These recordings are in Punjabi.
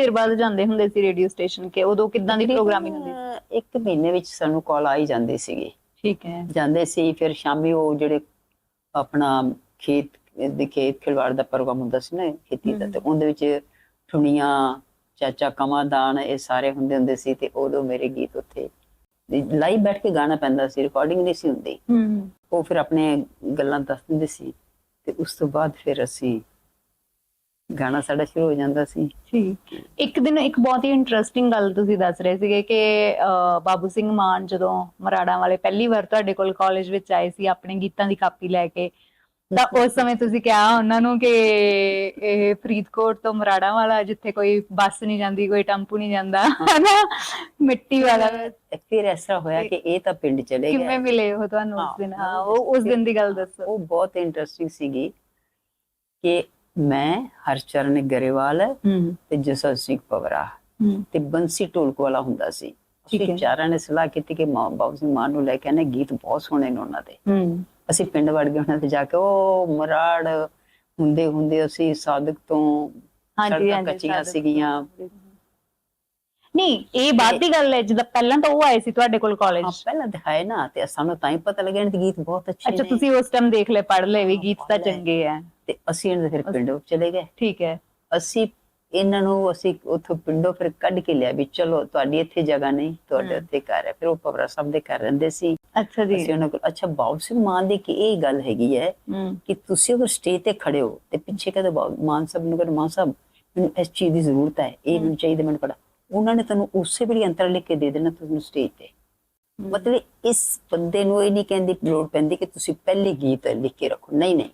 ਦੇਰ ਬਾਅਦ ਜਾਂਦੇ ਹੁੰਦੇ ਸੀ ਰੇਡੀਓ ਸਟੇਸ਼ਨ ਕੇ ਉਦੋਂ ਕਿੱਦਾਂ ਦੀ ਪ੍ਰੋਗਰਾਮਿੰਗ ਹੁੰਦੀ ਅਹ ਇੱਕ ਮਹੀਨੇ ਵਿੱਚ ਸਾਨੂੰ ਕਾਲ ਆਈ ਜਾਂਦੀ ਸੀਗੀ। ਠੀਕ ਹੈ। ਜਾਂਦੇ ਸੀ ਫਿਰ ਸ਼ਾਮੀ ਉਹ ਜਿਹੜੇ ਆਪਣਾ ਖੇਤ ਦੇ ਖੇਤ ਖਿਲਵਾੜ ਦਾ ਪ੍ਰੋਗਰਾਮ ਹੁੰਦਾ ਸੀ ਨਾ ਖੇਤੀ ਦਾ। ਤੇ ਉਹਦੇ ਵਿੱਚ ਠੁਣੀਆਂ ਚਾਚਾ ਕਮਾਦਾਨ ਇਹ ਸਾਰੇ ਹੁੰਦੇ ਹੁੰਦੇ ਸੀ ਤੇ ਉਦੋਂ ਮੇਰੇ ਗੀਤ ਉੱਥੇ ਲਾਈਵ ਬੈਠ ਕੇ ਗਾਣਾ ਪੈਂਦਾ ਸੀ ਰਿਕਾਰਡਿੰਗ ਨਹੀਂ ਸੀ ਹੁੰਦੀ। ਹੂੰ ਉਹ ਫਿਰ ਆਪਣੇ ਗੱਲਾਂ ਦੱਸ ਦਿੰਦੇ ਸੀ ਤੇ ਉਸ ਤੋਂ ਬਾਅਦ ਫਿਰ ਅਸੀਂ ਗਾਣਾ ਸਾਡਾ ਸ਼ੁਰੂ ਹੋ ਜਾਂਦਾ ਸੀ। ਠੀਕ ਇੱਕ ਦਿਨ ਇੱਕ ਬਹੁਤ ਹੀ ਇੰਟਰਸਟਿੰਗ ਗੱਲ ਤੁਸੀਂ ਦੱਸ ਰਹੇ ਸੀਗੇ ਕਿ ਬਾਬੂ ਸਿੰਘ ਮਾਨ ਜਦੋਂ ਮਰਾੜਾਂ ਵਾਲੇ ਪਹਿਲੀ ਵਾਰ ਤੁਹਾਡੇ ਕੋਲ ਕਾਲਜ ਵਿੱਚ ਆਏ ਸੀ ਆਪਣੇ ਗੀਤਾਂ ਦੀ ਕਾਪੀ ਲੈ ਕੇ ਤਾਂ ਉਸ ਸਮੇਂ ਤੁਸੀਂ ਕਿਹਾ ਉਹਨਾਂ ਨੂੰ ਕਿ ਇਹ ਫਰੀਦਕੋਟ ਤੋਂ ਮਰਾੜਾਂ ਵਾਲਾ ਜਿੱਥੇ ਕੋਈ ਬੱਸ ਨਹੀਂ ਜਾਂਦੀ ਕੋਈ ਟੈਂਪੂ ਨਹੀਂ ਜਾਂਦਾ ਹਨਾ? ਮਿੱਟੀ ਵਾਲਾ। ਫਿਰ ਐਸਾ ਹੋਇਆ ਕਿ ਇਹ ਤਾਂ ਪਿੰਡ ਚਲੇ ਕਿਵੇਂ ਗਏ ਮਿਲੇ ਉਹ ਤੁਹਾਨੂੰ ਉਸ ਹਾਂ, ਦਿਨ? ਹਾਂ ਉਹ ਉਸ ਦਿਨ ਦੀ ਗੱਲ ਦੱਸੋ। ਉਹ ਬਹੁਤ ਇੰਟਰਸਟਿੰਗ ਸੀਗੀ ਕਿ ਮੈਂ ਹਰਚਰਨ ਗਰੇਵਾਲ ਹੂੰ। ਤੇ ਜਸਲ ਸਿੰਘ ਪਵਰਾ। ਹੂੰ। ਤੇ ਬੰਸੀ ਢੋਲਕ ਵਾਲਾ ਹੁੰਦਾ ਸੀ। ਠੀਕ ਅਸੀਂ ਹੈ। ਚਾਰਾਂ ਨੇ ਸਲਾਹ ਕੀਤੀ ਕਿ ਮਾਂ ਬਾਬੂ ਸਿੰਘ ਮਾਨ ਨੂੰ ਲੈ ਕੇ ਆਨੇ ਗੀਤ ਬਹੁਤ ਸੋਹਣੇ ਨੇ ਉਹਨਾਂ ਦੇ। ਹੂੰ। ਅਸੀਂ ਪਿੰਡ ਵੜ ਗਏ ਉਹਨਾਂ ਤੇ ਜਾ ਕੇ ਉਹ ਮਰਾੜ ਹੁੰਦੇ ਹੁੰਦੇ ਅਸੀਂ ਸਾਦਕ ਤੋਂ ਹਾਂਜੀ ਹਾਂਜੀ ਕੱਚੀਆਂ। ਸੀਗੀਆਂ। ਨਹੀਂ ਇਹ ਬਾਅਦ ਦੀ ਗੱਲ ਹੈ। ਜਦੋਂ ਪਹਿਲਾਂ ਤਾਂ ਉਹ ਆਏ ਸੀ ਤੁਹਾਡੇ ਕੋਲ ਹਾਂ ਕਾਲਜ ਪਹਿਲਾਂ ਦਿਖਾਏ ਨਾ। ਤੇ ਸਾਨੂੰ ਤਾਂ ਹੀ ਪਤਾ ਲੱਗਿਆ। ਕਿ ਗੀਤ ਬਹੁਤ ਅੱਛੇ ਅੱਛਾ ਨੇ। ਤੁਸੀਂ ਉਸ ਟਾਈਮ ਦੇਖ ਲੈ ਪੜ ਲਏ ਵੀ ਹਾਂ, ਗੀਤ ਤਾਂ। ਚੰਗੇ ਆ। ਤੇ ਅਸੀਂ ਇਹਨਾਂ ਦੇ ਫਿਰ ਪਿੰਡ ਚਲੇ ਗਏ। ਠੀਕ ਹੈ। ਅਸੀਂ ਇਹਨਾਂ ਨੂੰ ਅਸੀਂ ਉੱਥੋਂ ਪਿੰਡੋਂ ਫਿਰ ਕੱਢ ਕੇ ਲਿਆ ਵੀ ਚਲੋ ਤੁਹਾਡੀ ਇੱਥੇ ਜਗ੍ਹਾ ਨਹੀਂ ਤੁਹਾਡੇ। ਉੱਥੇ ਘਰ ਹੈ। ਫਿਰ ਉਹ ਪਵਰਾ ਸਾਹਿਬ ਦੇ ਘਰ ਰਹਿੰਦੇ ਸੀ। ਅੱਛਾ ਜੀ। ਅਸੀਂ ਉਹਨਾਂ ਕੋਲ ਅੱਛਾ ਬਾਬੂ ਸਿੰਘ ਮਾਨ ਦੀ ਕਿ ਇਹ ਗੱਲ ਹੈਗੀ ਹੈ ਕਿ ਤੁਸੀਂ ਅਗਰ ਸਟੇਜ ਤੇ ਖੜੇ ਹੋ ਤੇ ਪਿੱਛੇ ਕਦੇ ਬਾਬੂ ਮਾਨ ਸਾਹਿਬ ਨੂੰ ਕਹਿੰਦੇ ਮਾਨ ਸਾਹਿਬ ਮੈਨੂੰ ਇਸ ਚੀਜ਼ ਦੀ ਜ਼ਰੂਰਤ ਹੈ ਇਹ ਮੈਨੂੰ ਚਾਹੀਦਾ ਮੈਨੂੰ ਪੜਾ ਉਹਨਾਂ ਨੇ ਤੁਹਾਨੂੰ ਉਸੇ ਵੇਲੇ ਅੰਤਰ ਲਿਖ ਕੇ ਦੇ ਦੇਣਾ ਤੁਹਾਨੂੰ ਸਟੇਜ ਤੇ। ਮਤਲਬ ਇਸ ਬੰਦੇ ਨੂੰ ਇਹ ਨਹੀਂ ਕਹਿੰਦੀ ਲੋੜ ਪੈਂਦੀ ਕਿ ਤੁਸੀਂ ਪਹਿਲੇ ਗੀਤ ਲਿਖ ਕੇ ਰੱਖੋ। ਨਹੀਂ ਨਹੀਂ।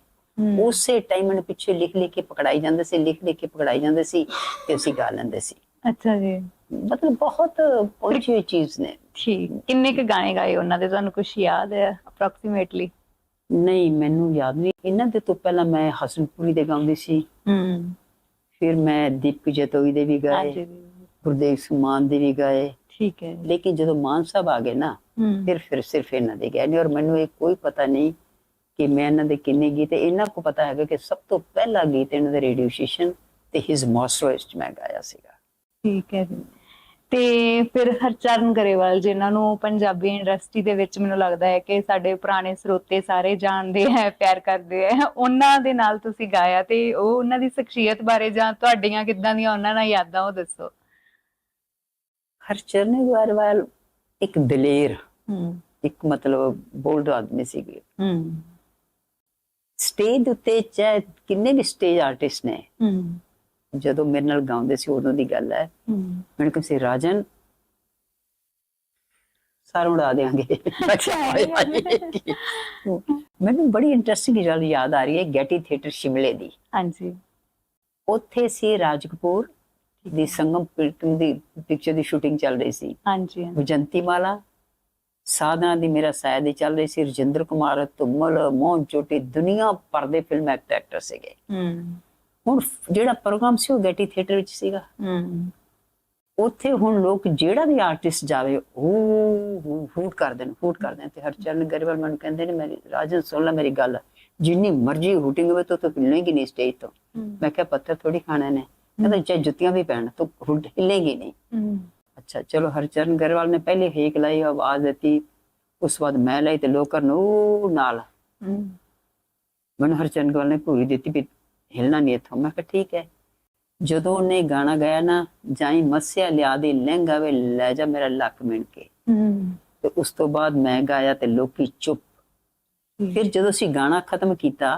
ਉਸੇ ਟਾਈਮ ਨੂੰ ਪਿੱਛੇ ਲਿਖ ਲਿਖ ਕੇ ਪਕੜਾਈ ਜਾਂਦੇ ਸੀ ਲਿਖ ਲਿਖ ਕੇ ਪਕੜਾਈ ਜਾਂਦੇ ਸੀ ਤੇ ਅਸੀਂ ਗਾ ਲੈਂਦੇ ਸੀ। ਅੱਛਾ ਜੀ। ਮਤਲਬ ਬਹੁਤ ਪਹੁੰਚੀ ਹੋਈ ਚੀਜ਼ ਨੇ। ਠੀਕ। ਕਿੰਨੇ ਕ ਗਾਣੇ ਗਾਏ ਉਹਨਾਂ ਦੇ? ਤੁਹਾਨੂੰ ਕੁਝ ਯਾਦ ਹੈ ਅਪਰੋਕਸੀਮੇਟਲੀ ਨਹੀਂ ਮੈਨੂੰ ਯਾਦ ਨਹੀਂ। ਇਹਨਾਂ ਦੇ ਤੋਂ ਪਹਿਲਾਂ ਮੈਂ ਹਸਨਪੁਰੀ ਦੇ ਗਾਉਂਦੀ ਸੀ। ਹੂੰ। ਫਿਰ ਮੈਂ ਦੀਪਕ ਜਤੋਈ ਦੇ ਵੀ ਗਾਏ। ਗੁਰਦੇਵ ਸਿੰਘ ਮਾਨ ਦੇ ਵੀ ਗਾਏ। ਠੀਕ ਹੈ। ਲੇਕਿਨ ਜਦੋਂ ਮਾਨ ਸਾਹਿਬ ਆ ਗਏ ਨਾ ਫਿਰ ਫਿਰ ਸਿਰਫ ਇਹਨਾਂ ਦੇ ਗਏ ਨੇ ਔਰ ਮੈਨੂੰ ਇਹ ਕੋਈ ਪਤਾ ਨਹੀਂ ਕਿ ਮੈਂ ਇਹਨਾਂ ਦੇ ਕਿੰਨੇ ਗੀਤ ਇਹਨਾਂ ਕੋ ਪਤਾ ਹੈਗਾ ਕਿ ਸਭ ਤੋਂ ਪਹਿਲਾ ਗੀਤ ਇਹਨਾਂ ਦੇ ਰੇਡੀਓ ਸਟੇਸ਼ਨ ਤੇ ਹਿਸ ਮਾਸਟਰਸ ਮੈਂ ਗਾਇਆ ਸੀਗਾ। ਠੀਕ ਹੈ ਜੀ। ਤੇ ਫਿਰ ਹਰਚਰਨ ਗਰੇਵਾਲ ਜਿਨ੍ਹਾਂ ਨੂੰ ਪੰਜਾਬੀ ਇੰਡਸਟਰੀ ਦੇ ਵਿੱਚ ਮੈਨੂੰ ਲੱਗਦਾ ਹੈ ਕਿ ਸਾਡੇ ਪੁਰਾਣੇ ਸਰੋਤੇ ਸਾਰੇ ਜਾਣਦੇ ਹੈ ਪਿਆਰ ਕਰਦੇ ਹੈ। ਉਹਨਾਂ ਦੇ ਨਾਲ ਤੁਸੀਂ ਗਾਇਆ ਤੇ ਉਹ ਉਹਨਾਂ ਦੀ ਸ਼ਖਸੀਅਤ ਬਾਰੇ ਜਾਂ ਤੁਹਾਡੀਆਂ ਕਿੱਦਾਂ ਦੀਆਂ ਉਹਨਾਂ ਨਾਲ ਯਾਦਾਂ ਉਹ ਦੱਸੋ। ਹਰਚਰਨ ਗਰੇਵਾਲ ਇੱਕ ਦਲੇਰ ਇੱਕ ਮਤਲਬ ਬੋਲਡ ਆਦਮੀ ਸੀਗੇ। ਹੂੰ। ਸਟੇਜ ਉੱਤੇ ਚਾਹੇ ਕਿੰਨੇ ਵੀ ਸਟੇਜ ਆਰਟਿਸਟ ਨੇ ਹੂੰ। ਜਦੋਂ ਮੇਰੇ ਨਾਲ ਗਾਉਂਦੇ ਸੀ ਉਦੋਂ ਦੀ ਗੱਲ ਹੈ। ਹੂੰ। ਮੈਨੂੰ ਕਹਿੰਦੇ ਰਾਜਨ ਸਾਰਾ ਉਡਾ ਦੇਾਂਗੇ ਮੈਨੂੰ ਬੜੀ ਇੰਟਰਸਟਿੰਗ ਗੱਲ ਯਾਦ ਆ ਰਹੀ ਹੈ ਗੈਟੀ ਥੀਏਟਰ ਸ਼ਿਮਲੇ ਦੀ। ਹਾਂਜੀ। ਉੱਥੇ ਸੀ ਰਾਜ ਕਪੂਰ ਦੀ ਸੰਗਮ ਦੀ ਪਿਕਚਰ ਦੀ ਸ਼ੂਟਿੰਗ ਚੱਲ ਰਹੀ ਸੀ। ਹਾਂਜੀ ਹਾਂਜੀ। ਵਿਜੰਤੀ ਮਾਲਾ ਸਾਧਨਾ ਦੀ ਮੇਰਾ ਸਾਇਆ ਦੀ ਚੱਲ ਰਹੀ ਸੀ ਰਜਿੰਦਰ ਕੁਮਾਰ ਤੁਮਲ ਮੋਹਨ ਚੋਟੀ ਦੁਨੀਆ ਭਰ ਦੇ ਫਿਲਮ ਐਕਟਰ ਐਕਟਰ ਸੀਗੇ। ਹੂੰ। ਹੁਣ ਜਿਹੜਾ ਪ੍ਰੋਗਰਾਮ ਸੀ ਉਹ ਗੈਟੀ ਥੀਏਟਰ ਵਿੱਚ ਸੀਗਾ। ਹੂੰ। ਉੱਥੇ ਹੁਣ ਲੋਕ ਜਿਹੜਾ ਵੀ ਆਰਟਿਸਟ ਜਾਵੇ ਉਹ ਹੂਟ ਕਰਦੇ ਨੇ ਹੂਟ ਕਰਦੇ ਨੇ ਤੇ ਹਰਚਰਨ ਗਰੇਵਾਲ ਮੈਨੂੰ ਕਹਿੰਦੇ ਨੇ ਮੇਰੀ ਰਾਜਨ ਸੁਣ ਲੈ ਮੇਰੀ ਗੱਲ। ਜਿੰਨੀ ਮਰਜ਼ੀ ਹੂਟਿੰਗ ਹੋਵੇ ਤੂੰ ਤਾਂ ਹਿੱਲੇਗੀ ਨਹੀਂ ਸਟੇਜ ਤੋਂ। ਮੈਂ ਕਿਹਾ ਪੱਥਰ ਥੋੜੀ ਖਾਣੇ ਨੇ। ਕਹਿੰਦਾ ਚਾਹੇ ਜੁੱਤੀਆਂ ਵੀ ਪੈਣ ਤੂੰ ਹੁੱਟ ਹਿੱਲੇਗੀ ਨਹੀਂ। ਅੱਛਾ ਚਲੋ ਹਰਚਰਨ ਗਰੇਵਾਲ ਨੇ ਪਹਿਲੇ ਹੇਕ ਲਾਈ ਆਵਾਜ਼ ਦਿੱਤੀ। ਉਸ ਬਾਅਦ ਮੈਂ ਲਈ ਤੇ ਲੋਕਰ ਨੂੰ ਨਾਲ। ਮੈਨੂੰ ਹਰਚਰਨ ਗਰੇਵਾਲ ਨੇ ਪੂਰੀ ਦਿੱਤੀ ਵੀ ਹਿਲਣਾ ਨਹੀਂ ਇੱਥੋਂ। ਮੈਂ ਕਿਹਾ ਠੀਕ ਹੈ। ਜਦੋਂ ਉਹਨੇ ਗਾਣਾ ਗਾਇਆ ਨਾ ਜਾਈ ਮਸਿਆ ਲਿਆ ਦੇ ਲਹਿੰਗਾ ਵੇ ਲੈ ਜਾ ਮੇਰਾ ਲੱਕ ਮਿਣ ਕੇ। ਤੇ ਉਸ ਤੋਂ ਬਾਅਦ ਮੈਂ ਗਾਇਆ ਤੇ ਲੋਕੀ ਚੁੱਪ। ਫਿਰ ਜਦੋਂ ਸੀ ਗਾਣਾ ਖਤਮ ਕੀਤਾ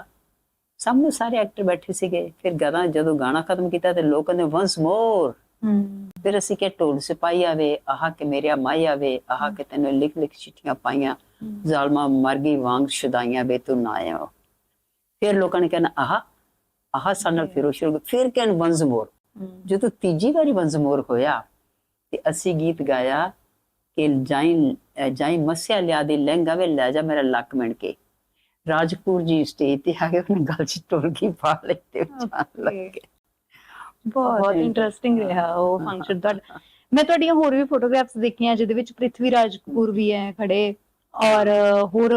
ਸਭ ਨੂੰ ਸਾਰੇ ਐਕਟਰ ਬੈਠੇ ਸੀਗੇ। ਫਿਰ ਗਾਣਾ ਜਦੋਂ ਗਾਣਾ ਖਤਮ ਕੀਤਾ ਤੇ ਲੋਕਾਂ ਨੇ ਵਾਂਸ ਮੋਰ ਫਿਰ ਅਸੀਂ ਕਿ ਢੋਲ ਸਿਪਾਈ ਆਵੇ ਆਹ ਕਿ ਮੇਰੇ ਮਾਈ ਆਵੇ ਆਹ ਕਿ ਤੈਨੂੰ ਲਿਖ ਲਿਖ ਚਿੱਠੀਆਂ ਪਾਈਆਂ ਜ਼ਾਲਮਾ ਮਰ ਗਈ ਵਾਂਗ ਸ਼ੁਦਾਈਆਂ ਵੇ ਤੂੰ ਨਾ ਆਇਆ ਫਿਰ ਲੋਕਾਂ ਨੇ ਕਹਿਣਾ ਆਹ ਆਹ ਸਾਨੂੰ ਫਿਰ ਸ਼ੁਰੂ ਫਿਰ ਕਹਿਣ ਬੰਜ਼ਮੋਰ ਜਦੋਂ ਤੀਜੀ ਵਾਰੀ ਬੰਜ਼ਮੋਰ ਹੋਇਆ ਤੇ ਅਸੀਂ ਗੀਤ ਗਾਇਆ ਕਿ ਜਾਈ ਜਾਈ ਮਸਿਆ ਲਿਆ ਦੇ ਲਹਿੰਗਾ ਵੇ ਲੈ ਜਾ ਮੇਰਾ ਲੱਕ ਮਿਣ ਕੇ। ਰਾਜਪੂਰ ਜੀ ਸਟੇਜ ਤੇ ਆ ਕੇ ਉਹਨੇ ਗੱਲ ਚ ਢੋਲਕੀ ਪਾ ਲਈ ਤੇ ਜਾਣ ਲੱਗੇ। ਬਹੁਤ ਇੰਟਰਸਟਿੰਗ ਰਿਹਾ ਉਹ ਫੰਕਸ਼ਨ ਤੁਹਾਡਾ ਮੈਂ ਤੁਹਾਡੀਆਂ ਹੋਰ ਵੀ ਫੋਟੋਗ੍ਰਾਫਸ ਦੇਖੀਆਂ ਜਿਹਦੇ ਵਿੱਚ ਪ੍ਰਿਥਵੀ ਰਾਜ ਕਪੂਰ ਵੀ ਹੈ ਖੜੇ ਔਰ ਹੋਰ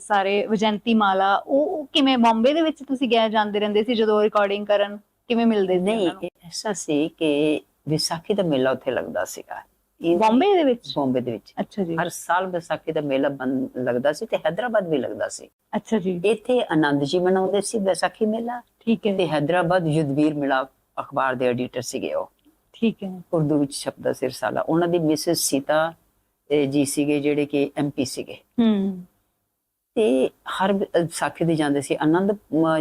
ਸਾਰੇ ਵਜੰਤੀ ਮਾਲਾ ਉਹ ਕਿਵੇਂ ਬੰਬੇ ਦੇ ਵਿੱਚ ਤੁਸੀਂ ਗਏ ਜਾਂਦੇ ਰਹਿੰਦੇ ਸੀ ਜਦੋਂ ਰਿਕਾਰਡਿੰਗ ਕਰਨ? ਕਿਵੇਂ ਮਿਲਦੇ ਸੀ ਨਹੀਂ ਐਸਾ ਸੀ ਕਿ ਵਿਸਾਖੀ ਦਾ ਮੇਲਾ ਉੱਥੇ ਲੱਗਦਾ ਸੀਗਾ। ਬੰਬੇ ਦੇ ਵਿੱਚ? ਬੰਬੇ ਦੇ ਵਿੱਚ। ਅੱਛਾ ਜੀ। ਹਰ ਸਾਲ ਵਿਸਾਖੀ ਦਾ ਮੇਲਾ ਲੱਗਦਾ ਸੀ ਤੇ ਹైదరాబాద్ ਵੀ ਲੱਗਦਾ ਸੀ। ਅੱਛਾ ਜੀ। ਇੱਥੇ ਆਨੰਦ ਜੀ ਮਨਾਉਂਦੇ ਸੀ ਵਿਸਾਖੀ ਮੇਲਾ ਠੀਕ ਹੈ। ਤੇ ਹైదరాబాద్ ਯੁੱਧਵੀਰ ਮਿਲਾਪ ਅਖਬਾਰ ਦੇ ਐਡੀਟਰ ਸੀਗੇ ਉਹ। ਠੀਕ ਹੈ। ਉਰਦੂ ਵਿੱਚ ਛਪਦਾ ਸੀ ਰਸਾਲਾ ਉਹਨਾਂ ਦੀ ਮਿਸਿਸ ਸੀਤਾ ਜੀ ਸੀਗੇ ਜਿਹੜੇ ਕਿ ਐਮਪੀ ਸੀਗੇ। ਹੂੰ। ਤੇ ਹਰ ਵਿਸਾਖੀ ਦੇ ਜਾਂਦੇ ਸੀ। ਆਨੰਦ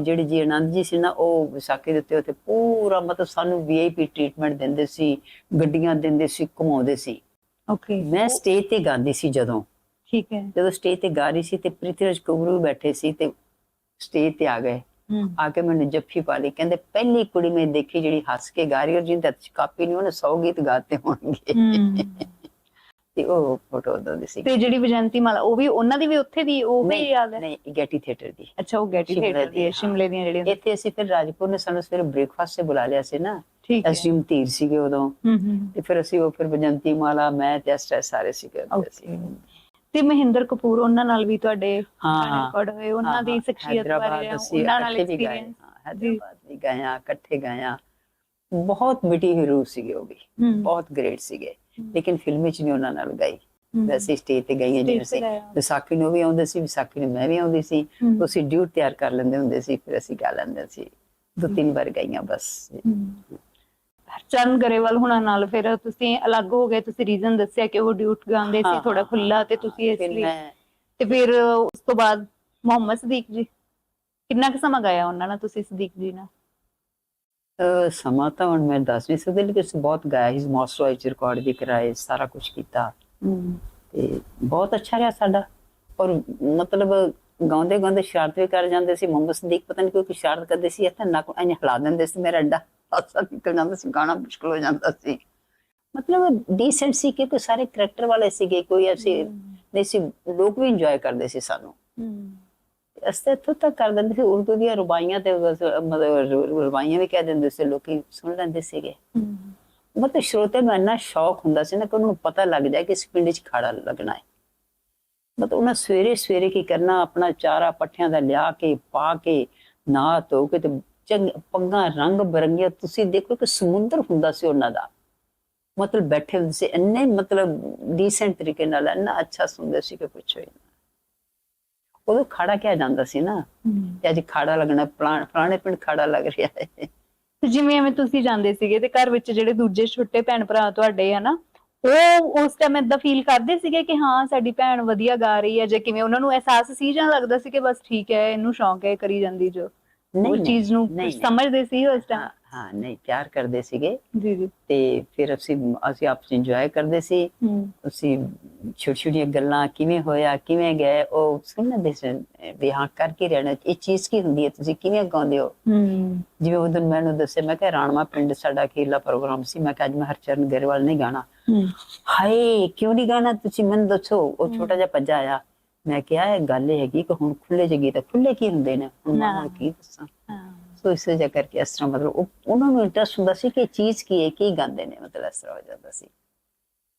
ਜਿਹੜੇ ਜੀ ਆਨੰਦ ਜੀ ਸੀ ਨਾ ਉਹ ਵਿਸਾਖੀ ਦੇ ਉੱਤੇ ਉੱਤੇ ਪੂਰਾ ਮਤਲਬ ਸਾਨੂੰ ਵੀਆਈਪੀ ਟ੍ਰੀਟਮੈਂਟ ਦਿੰਦੇ ਸੀ ਗੱਡੀਆਂ ਦਿੰਦੇ ਸੀ ਘੁਮਾਉਂਦੇ ਸੀ। ਓਕੇ ਮੈਂ ਸਟੇਜ ਤੇ ਗਾਉਂਦੀ ਸੀ ਜਦੋਂ। ਠੀਕ ਹੈ। ਜਦੋਂ ਸਟੇਜ ਤੇ ਗਾ ਰਹੀ ਸੀ ਤੇ ਪ੍ਰਿਥਵੀਰਾਜ ਕਪੂਰ ਵੀ ਬੈਠੇ ਸੀ ਤੇ ਸਟੇਜ ਤੇ ਆ ਗਏ। ਆ ਕੇ ਮੈਨੂੰ ਜੱਫੀ ਪਾ ਲਈ। ਕਹਿੰਦੇ ਪਹਿਲੀ ਕੁੜੀ ਮੈਂ ਦੇਖੀ ਜਿਹੜੀ ਹੱਸ ਕੇ ਗਾ ਰਹੀ ਔਰ ਜਿਹਦੇ ਹੱਥ 'ਚ ਕਾਪੀ ਨਹੀਂ ਉਹਨੇ 100 ਗੀਤ ਗਾਤੇ ਹੋਣਗੇ। ਤੇ ਉਹ ਫੋਟੋ ਦਿੰਦੇ ਸੀ। ਤੇ ਜਿਹੜੀ ਵਿਜੰਤੀ ਮਾਲਾ ਉਹ ਵੀ ਉਹਨਾਂ ਦੀ ਵੀ ਉੱਥੇ ਦੀ ਉਹ ਵੀ ਯਾਦ ਹੈ? ਨਹੀਂ ਗੈਟੀ ਥੀਏਟਰ ਦੀ। ਅੱਛਾ ਉਹ ਗੈਟੀ ਥੀਏਟਰ ਦੀ ਹੈ ਦੀ, ਸ਼ਿਮਲੇ ਦੀਆਂ ਜਿਹੜੀਆਂ ਇੱਥੇ ਅਸੀਂ ਫਿਰ ਰਾਜਪੁਰ ਨੇ ਸਾਨੂੰ ਸਵੇਰੇ ਬ੍ਰੇਕਫਾਸਟ ਤੇ ਬੁਲਾ ਲਿਆ ਸੀ ਨਾ। ਠੀਕ ਹੈ। ਐਸਡੀਐਮ ਧੀਰ ਸੀਗੇ ਉਦੋਂ। ਤੇ ਫਿਰ ਅਸੀਂ ਉਹ ਫਿਰ ਬਜੰਤੀ ਮਾਲਾ ਮੈਂ ਤੇ ਸਾਰੇ ਸੀਗੇ ਉੱਥੇ ਤੇ ਮਹਿੰਦਰ ਕਪੂਰ ਉਹਨਾਂ ਨਾਲ ਵੀ ਤੁਹਾਡੇ ਹਾਂ ਰਿਕਾਰਡ ਹੋਏ ਉਹਨਾਂ ਦੀ ਸ਼ਖਸੀਅਤ ਬਾਰੇ ਉਹਨਾਂ ਨਾਲ ਇਕੱਠੇ ਵੀ ਗਏ ਐਕਸਪੀਰੀਅੰਸ ਹੈਦਰਾਬਾਦ ਵੀ ਗਏ ਹਾਂ ਇਕੱਠੇ ਗਏ ਹਾਂ। ਬਹੁਤ ਮਿੱਟੀ ਹੀਰੋ ਸੀਗੇ ਉਹ ਵੀ। ਬਹੁਤ ਗ੍ਰੇਟ ਸੀਗੇ। ਲੇਕਿਨ ਫਿਲਮ ਵਿੱਚ ਨਹੀਂ ਉਹਨਾਂ ਨਾਲ ਗਈ ਵੈਸੇ ਸਟੇਜ ਤੇ ਗਈ ਹਾਂ। ਜਿਵੇਂ ਸੀ ਵਿਸਾਖੀ ਨੂੰ ਵੀ ਆਉਂਦੇ ਸੀ ਵਿਸਾਖੀ ਨੂੰ ਮੈਂ ਵੀ ਆਉਂਦੀ ਸੀ। ਅਸੀਂ ਡਿਊਟ ਤਿਆਰ ਕਰ ਲੈਂਦੇ ਹੁੰਦੇ ਸੀ ਫਿਰ ਅਸੀਂ ਗਾ ਲੈਂਦੇ ਸੀ। ਦੋ ਤਿੰਨ ਵਾਰ ਗਈਆਂ ਬਸ। ਚਰਨ ਗਰੇਵਾਲ ਹੁਣਾਂ ਨਾਲ ਫਿਰ ਤੁਸੀਂ ਅਲੱਗ ਹੋ ਗਏ ਤੁਸੀਂ ਰੀਜ਼ਨ ਦੱਸਿਆ ਕਿ ਉਹ ਡਿਊਟ ਗਾਉਂਦੇ ਸੀ ਥੋੜਾ ਖੁੱਲਾ ਤੇ ਤੁਸੀਂ ਇਸ ਲਈ ਤੇ ਫਿਰ ਉਸ ਤੋਂ ਬਾਅਦ ਮੁਹੰਮਦ ਸਦੀਕ ਜੀ ਕਿੰਨਾ ਕੁ ਸਮਾਂ ਗਾਇਆ ਉਹਨਾਂ ਨਾਲ ਤੁਸੀਂ ਸਦੀਕ ਜੀ ਨਾਲ? ਸਮਾਂ ਤਾਂ ਹੁਣ ਮੈਂ ਦੱਸ ਨਹੀਂ ਸਕਦੀ ਲੇਕਿਨ ਅਸੀਂ ਬਹੁਤ ਗਾਇਆ ਹਿਸ ਮਾਸਟਰ ਰਿਕਾਰਡ ਵੀ ਕਰਾਏ ਸਾਰਾ ਕੁਝ ਕੀਤਾ। ਤੇ ਬਹੁਤ ਅੱਛਾ ਰਿਹਾ ਸਾਡਾ। ਔਰ ਮਤਲਬ ਗਾਉਂਦੇ ਗਾਉਂਦੇ ਸ਼ਰਾਰਤ ਵੀ ਕਰ ਜਾਂਦੇ ਸੀ ਮੁਹੰਮਦ ਸਦੀਕ ਪਤਾ ਨਹੀਂ ਕੋਈ ਸ਼ਰਾਰਤ ਕਰਦੇ ਸੀ ਇੱਥੇ ਨੱਕ ਐਂ ਹਿਲਾ ਦਿੰਦੇ ਸੀ ਮੇਰਾ ਅੱਡਾ। ਹਾਸਾ ਨਿਕਲ ਜਾਂਦਾ ਸੀ ਗਾਣਾ ਮੁਸ਼ਕਲ ਹੋ ਜਾਂਦਾ ਸੀ। ਮਤਲਬ ਡੀਸੈਂਟ ਸੀ ਕਿ ਕੋਈ ਸਾਰੇ ਕਰੈਕਟਰ ਵਾਲੇ ਸੀਗੇ ਕੋਈ ਐਸੇ ਨਹੀਂ ਸੀ ਲੋਕ ਵੀ ਇੰਜੋਏ ਕਰਦੇ ਸੀ ਸਾਨੂੰ। ਅਸਤੇ ਇੱਥੋਂ ਤੱਕ ਕਰ ਦਿੰਦੇ ਸੀ ਉਰਦੂ ਦੀਆਂ ਰੁਬਾਈਆਂ ਤੇ ਰੁਬਾਈਆਂ ਵੀ ਕਹਿ ਦਿੰਦੇ ਸੀ ਲੋਕੀ ਸੁਣ ਲੈਂਦੇ ਸੀਗੇ। ਮਤਲਬ ਸ਼ਰੋਤੇ ਨੂੰ ਇੰਨਾ ਸ਼ੌਕ ਹੁੰਦਾ ਸੀ ਨਾ ਕਿ ਉਹਨਾਂ ਨੂੰ ਪਤਾ ਲੱਗ ਜਾਏ ਕਿ ਇਸ ਪਿੰਡ 'ਚ ਖਾੜਾ ਲੱਗਣਾ ਹੈ। ਮਤਲਬ ਉਹਨਾਂ ਸਵੇਰੇ ਸਵੇਰੇ ਕੀ ਕਰਨਾ ਆਪਣਾ ਚਾਰਾ ਪੱਠਿਆਂ ਦਾ ਲਿਆ ਕੇ ਪਾ ਕੇ ਨਹਾ ਧੋ ਕੇ ਤੇ ਚੰਗ ਪੱਗਾਂ, ਰੰਗ ਬਰੰਗੀਆਂ, ਤੁਸੀਂ ਦੇਖੋ ਕਿ ਸਮੁੰਦਰ ਹੁੰਦਾ ਸੀ ਉਹਨਾਂ ਦਾ। ਮਤਲਬ ਬੈਠੇ ਹੁੰਦੇ ਸੀ, ਇੰਨੇ ਮਤਲਬ ਡੀਸੈਂਟ ਤਰੀਕੇ ਨਾਲ, ਇੰਨਾ ਅੱਛਾ ਸੁਣਦੇ ਸੀ ਕਿ ਪੁੱਛੋ ਹੀ ਨਾ। ਉਦੋਂ ਖਾੜਾ ਕਿਹਾ ਜਾਂਦਾ ਸੀ ਨਾ, ਕਿ ਅੱਜ ਖਾੜਾ ਲੱਗਣਾ ਫਲਾਂ- ਪਿੰਡ ਖਾੜਾ ਲੱਗ ਰਿਹਾ ਹੈ। ਜਿਵੇਂ ਐਵੇਂ ਤੁਸੀਂ ਜਾਂਦੇ ਸੀਗੇ ਤੇ ਘਰ ਵਿੱਚ ਜਿਹੜੇ ਦੂਜੇ ਛੋਟੇ ਭੈਣ ਭਰਾ ਤੁਹਾਡੇ ਆ ਨਾ, ਉਹ ਉਸ ਟਾਈਮ ਏਦਾਂ ਫੀਲ ਕਰਦੇ ਸੀਗੇ ਕਿ ਹਾਂ, ਸਾਡੀ ਭੈਣ ਵਧੀਆ ਗਾ ਰਹੀ ਹੈ, ਜਾਂ ਕਿਵੇਂ ਉਹਨਾਂ ਨੂੰ ਅਹਿਸਾਸ ਸੀ ਜਾਂ ਲੱਗਦਾ ਸੀ ਕਿ ਬਸ ਠੀਕ ਹੈ, ਇਹਨੂੰ ਸ਼ੌਂਕ ਹੈ ਕਰੀ ਜਾਂਦੀ ਜੋ ਉਹ ਚੀਜ਼ ਨੂੰ। ਸਮਝਦੇ ਸੀ ਉਸ ਟਾਈਮ ਹਾਂ ਨਹੀਂ ਪਿਆਰ ਕਰਦੇ ਸੀਗੇ। ਜੀ ਜੀ। ਤੇ ਫਿਰ ਅਸੀਂ ਅਸੀਂ ਆਪਸ ਇੰਜੋਏ ਕਰਦੇ ਸੀ। ਅਸੀਂ ਛੋਟੀ ਛੋਟੀਆਂ ਗੱਲਾਂ ਕਿਵੇਂ ਹੋਇਆ ਕਿਵੇਂ ਗਏ ਉਹ ਸੁਣਦੇ ਸੀ ਵੀ ਹਾਂ ਕਰਕੇ ਰਹਿਣਾ। ਇਹ ਚੀਜ਼ ਕੀ ਹੁੰਦੀ ਹੈ? ਤੁਸੀਂ ਕਿਵੇਂ ਗਾਉਂਦੇ ਹੋ? ਜਿਵੇਂ ਉਹ ਦਿਨ ਮੈਨੂੰ ਦੱਸਿਆ ਮੈਂ ਕਿਹਾ ਰਾਣਵਾ ਪਿੰਡ ਸਾਡਾ ਅਖੀਰਲਾ ਪ੍ਰੋਗਰਾਮ ਸੀ। ਮੈਂ ਕਿਹਾ ਅੱਜ ਮੈਂ ਹਰਚਰਨ ਗਰੇਵਾਲ ਨਹੀਂ ਗਾਣਾ। ਹਾਏ ਕਿਉਂ ਨਹੀਂ ਗਾਣਾ? ਤੁਸੀਂ ਮੈਨੂੰ ਦੱਸੋ। ਉਹ ਛੋਟਾ ਜਿਹਾ ਭੱਜਾ ਆਇਆ। ਮੈਂ ਕਿਹਾ ਇਹ ਗੱਲ ਹੈਗੀ ਕਿ ਹੁਣ ਖੁੱਲੇ ਜਗੀ ਤਾਂ ਖੁੱਲੇ ਕੀ ਹੁੰਦੇ ਨੇ? ਹੁਣ ਮੈਂ ਕੀ ਦੱਸਾਂ? ਸੋ ਇਸ ਵਜ੍ਹਾ ਕਰਕੇ ਇਸ ਤਰ੍ਹਾਂ ਮਤਲਬ ਉਹ- ਉਹਨਾਂ ਨੂੰ ਇੰਟਰਸਟ ਹੁੰਦਾ ਸੀ ਕਿ ਚੀਜ਼ ਕੀ ਹੈ ਕੀ ਗਾਉਂਦੇ ਨੇ? ਮਤਲਬ ਇਸ ਤਰ੍ਹਾਂ ਹੋ ਜਾਂਦਾ ਸੀ।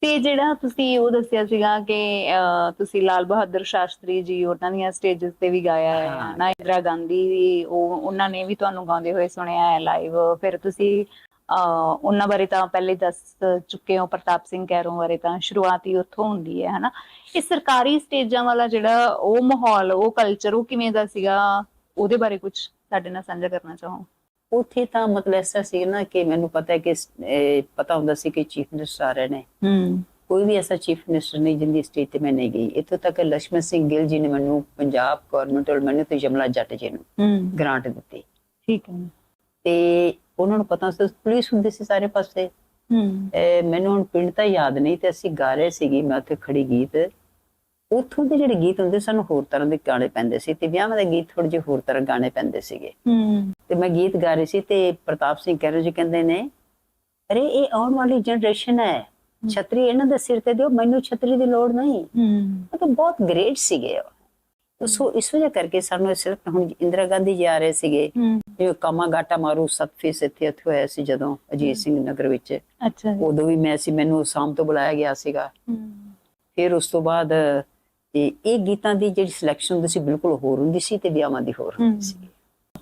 ਤੇ ਜਿਹੜਾ ਤੁਸੀਂ ਉਹ ਦੱਸਿਆ ਸੀਗਾ ਕਿ ਤੁਸੀਂ ਲਾਲ ਬਹਾਦਰ ਸ਼ਾਸਤਰੀ ਜੀ ਉਹਨਾਂ ਦੀਆਂ ਸਟੇजेस ਤੇ ਵੀ ਗਾਇਆ ਹੈ। ਨਾ ਇੰਦਰਾ ਗਾਂਧੀ ਵੀ ਉਹ ਉਹਨਾਂ ਨੇ ਵੀ ਤੁਹਾਨੂੰ ਗਾਉਂਦੇ ਹੋਏ ਸੁਣਿਆ ਹੈ ਲਾਈਵ ਫਿਰ ਤੁਸੀਂ ਉਹਨਾਂ ਬਾਰੇ ਤਾਂ ਪਹਿਲੇ ਦੱਸ ਚੁੱਕੇ ਹੋ ਪ੍ਰਤਾਪ ਸਿੰਘ ਕੈਰੋਂ ਬਾਰੇ ਤਾਂ ਸ਼ੁਰੂਆਤ ਹੀ ਉੱਥੋਂ ਹੁੰਦੀ ਹੈ ਹਨਾ? ਇਹ ਸਰਕਾਰੀ ਸਟੇਜਾਂ ਵਾਲਾ ਜਿਹੜਾ ਉਹ ਮਾਹੌਲ ਉਹ ਕਲਚਰ ਉਹ ਕਿਵੇਂ ਦਾ ਸੀਗਾ? ਉਹਦੇ ਬਾਰੇ ਕੁਝ ਸਾਡੇ ਨਾਲ ਸਾਂਝਾ ਕਰਨਾ ਚਾਹੋ। ਉੱਥੇ ਤਾਂ ਮਤਲਬ ਐਸਾ ਸੀ ਨਾ ਕਿ ਮੈਨੂੰ ਪਤਾ ਹੈ ਕਿ ਪਤਾ ਹੁੰਦਾ ਸੀ ਕਿ ਚੀਫ ਮਿਨਿਸਟਰ ਆ ਰਹੇ ਨੇ। ਹੂੰ। ਕੋਈ ਵੀ ਐਸਾ ਚੀਫ ਮਿਨਿਸਟਰ ਨਹੀਂ ਜਿੰਦੀ ਸਟੇਜ ਤੇ ਮੈਂ ਨਹੀਂ ਗਈ। ਇੱਥੋਂ ਤੱਕ ਲక్ష్ਮਣ ਸਿੰਘ ਗਿੱਲ ਜੀ ਨੇ ਮੈਨੂੰ ਪੰਜਾਬ ਗਵਰਨਮੈਂਟ ਵੱਲ ਮੈਨੂੰ ਤੇ ਜਮਲਾ ਜੱਟ ਜੀ ਨੂੰ ਗ੍ਰਾਂਟ ਦਿੱਤੀ। ਠੀਕ ਹੈ। ਤੇ ਉਹਨਾਂ ਨੂੰ ਪਤਾ ਸੀ ਪੁਲਿਸ ਹੁੰਦੀ ਸੀ ਸਾਰੇ ਪਾਸੇ। ਹੂੰ। ਮੈਨੂੰ ਹੁਣ ਪਿੰਡ ਤਾਂ ਯਾਦ ਨਹੀਂ ਤੇ ਅਸੀਂ ਗਾ ਰਹੇ ਸੀਗੀ ਮੈਂ ਉੱਥੇ ਖੜੀ ਗੀਤ। ਉੱਥੋਂ ਦੇ ਜਿਹੜੇ ਗੀਤ ਹੁੰਦੇ ਸਾਨੂੰ ਹੋਰ ਤਰ੍ਹਾਂ ਦੇ ਗਾਣੇ ਪੈਂਦੇ ਸੀ ਤੇ ਵਿਆਹਾਂ ਦੇ ਗੀਤ ਥੋੜੇ ਜਿਹੇ ਹੋਰ ਤਰ੍ਹਾਂ ਗਾਣੇ ਪੈਂਦੇ ਸੀਗੇ। ਹੂੰ। ਤੇ ਮੈਂ ਗੀਤ ਗਾ ਰਹੀ ਸੀ ਤੇ ਪ੍ਰਤਾਪ ਸਿੰਘ ਕਹਿ ਰਹੇ ਜੀ ਕਹਿੰਦੇ ਨੇ ਅਰੇ ਇਹ ਆਉਣ ਵਾਲੀ ਜਨਰੇਸ਼ਨ ਹੈ। ਛਤਰੀ ਇਹਨਾਂ ਦੇ ਸਿਰ ਤੇ ਦਿਓ ਮੈਨੂੰ ਛਤਰੀ ਦੀ ਲੋੜ ਨਹੀਂ। ਹੂੰ। ਮਤਲਬ ਬਹੁਤ ਗ੍ਰੇਟ ਸੀਗੇ ਉਹ। ਤੇ ਸੋ ਇਸ ਵਜ੍ਹਾ ਕਰਕੇ ਸਾਨੂੰ ਇਹ ਸਿਰਫ ਹੁਣ ਇੰਦਰਾ ਗਾਂਧੀ ਜੀ ਆ ਰਹੇ ਸੀਗੇ। ਹੂੰ। ਜਿਵੇਂ ਕਾਮਾ ਗਾਟਾ ਮਾਰੂ ਸਤਫੀਸ ਇੱਥੇ ਇੱਥੇ ਹੋਇਆ ਸੀ ਜਦੋਂ ਅਜੀਤ ਸਿੰਘ ਨਗਰ ਵਿੱਚ। ਅੱਛਾ ਉਦੋਂ ਵੀ ਮੈਂ ਸੀ ਮੈਨੂੰ ਸ਼ਾਮ ਤੋਂ ਬੁਲਾਇਆ ਗਿਆ ਸੀਗਾ। ਫਿਰ ਉਸ ਤੋਂ ਬਾਅਦ ਇਹ ਇਹ ਗੀਤਾਂ ਦੀ ਜਿਹੜੀ ਸਿਲੈਕਸ਼ਨ ਹੁੰਦੀ ਸੀ ਬਿਲਕੁਲ ਹੋਰ ਹੁੰਦੀ ਸੀ ਤੇ ਵਿਆਹਾਂ ਦੀ ਹੋਰ ਹੁੰਦੀ ਸੀ।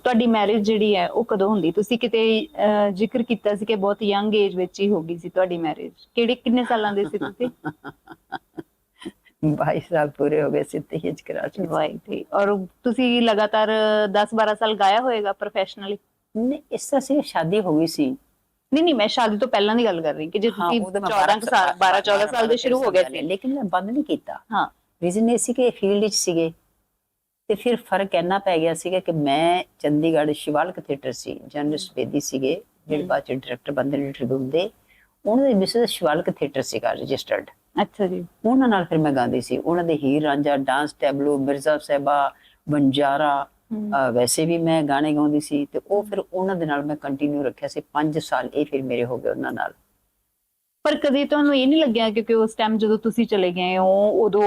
ਤੁਹਾਡੀ ਮੈਰਿਜ ਜਿਹੜੀ ਹੈ ਉਹ ਕਦੋਂ ਹੁੰਦੀ? ਤੁਸੀਂ ਕਿਤੇ ਜ਼ਿਕਰ ਕੀਤਾ ਸੀ ਕਿ ਬਹੁਤ ਯੰਗ ਏਜ ਵਿੱਚ ਹੀ ਹੋ ਗਈ ਸੀ ਤੁਹਾਡੀ ਮੈਰਿਜ ਕਿਹੜੇ ਕਿੰਨੇ ਸਾਲਾਂ ਦੇ ਸੀ ਤੁਸੀਂ? 22 ਸਾਲ ਪੂਰੇ ਹੋ ਗਏ ਸੀ ਤੇਜ ਕਰਾਚੀ ਵਾਈ ਤੇ ਔਰ ਤੁਸੀਂ ਲਗਾਤਾਰ 10 12 ਸਾਲ ਗਾਇਆ ਹੋਏਗਾ ਪ੍ਰੋਫੈਸ਼ਨਲੀ ਨੇ ਇਸ ਤਰ੍ਹਾਂ ਸੀ ਸ਼ਾਦੀ ਹੋ ਗਈ ਸੀ। ਨਹੀਂ ਨਹੀਂ ਮੈਂ ਸ਼ਾਦੀ ਤੋਂ ਪਹਿਲਾਂ ਦੀ ਗੱਲ ਕਰ ਰਹੀ ਕਿ ਜੇ ਤੁਸੀਂ ਉਦੋਂ ਮੈਂ 14 ਕੁ ਸਾਲ 12 14 ਸਾਲ ਦੇ ਸ਼ੁਰੂ ਹੋ ਗਏ ਸੀ। ਲੇਕਿਨ ਮੈਂ ਬੰਦ ਨਹੀਂ ਕੀਤਾ। ਹਾਂ। ਰੀਜ਼ਨ ਇਹ ਸੀ ਕਿ ਫੀਲਡ ਵਿੱਚ ਸੀਗੇ। ਤੇ ਫਿਰ ਫ਼ਰਕ ਇੰਨਾ ਪੈ ਗਿਆ ਸੀਗਾ ਕਿ ਮੈਂ ਚੰਡੀਗੜ੍ਹ ਸ਼ਿਵਾਲਕ ਥੀਏਟਰ ਸੀ ਜਰਨਲਿਸਟ ਬੇਦੀ ਸੀਗੇ ਜਿਹੜੇ। ਬਾਅਦ ਚ ਡਾਇਰੈਕਟਰ ਬੰਦੇ ਨੇ ਟ੍ਰਿਬਿਊਨ ਦੇ ਉਹਨਾਂ ਦੇ ਮਿਸਿਸ ਸ਼ਿਵਾਲਕ ਥੀਏਟਰ ਸੀਗਾ ਰਜਿਸਟਰਡ ਅੱਛਾ ਜੀ। ਉਹਨਾਂ ਨਾਲ ਫਿਰ ਮੈਂ ਗਾਉਂਦੀ ਸੀ। ਉਹਨਾਂ ਦੇ ਹੀਰ ਰਾਂਝਾ ਡਾਂਸ ਟੈਬਲੋ ਮਿਰਜ਼ਾ ਸਾਹਿਬਾ ਬੰਜਾਰਾ ਵੈਸੇ ਵੀ ਮੈਂ ਗਾਣੇ ਗਾਉਂਦੀ ਸੀ ਤੇ ਉਹ ਫਿਰ ਉਹਨਾਂ ਦੇ ਨਾਲ ਮੈਂ ਕੰਟੀਨਿਊ ਰੱਖਿਆ ਸੀ। 5 ਸਾਲ ਇਹ ਫਿਰ ਮੇਰੇ ਹੋ ਗਏ ਉਹਨਾਂ ਨਾਲ। ਪਰ ਕਦੇ ਤੁਹਾਨੂੰ ਇਹ ਨਹੀਂ ਲੱਗਿਆ ਕਿਉਂਕਿ ਉਸ ਟਾਈਮ ਜਦੋਂ ਤੁਸੀਂ ਚਲੇ ਗਏ ਹੋ ਉਦੋਂ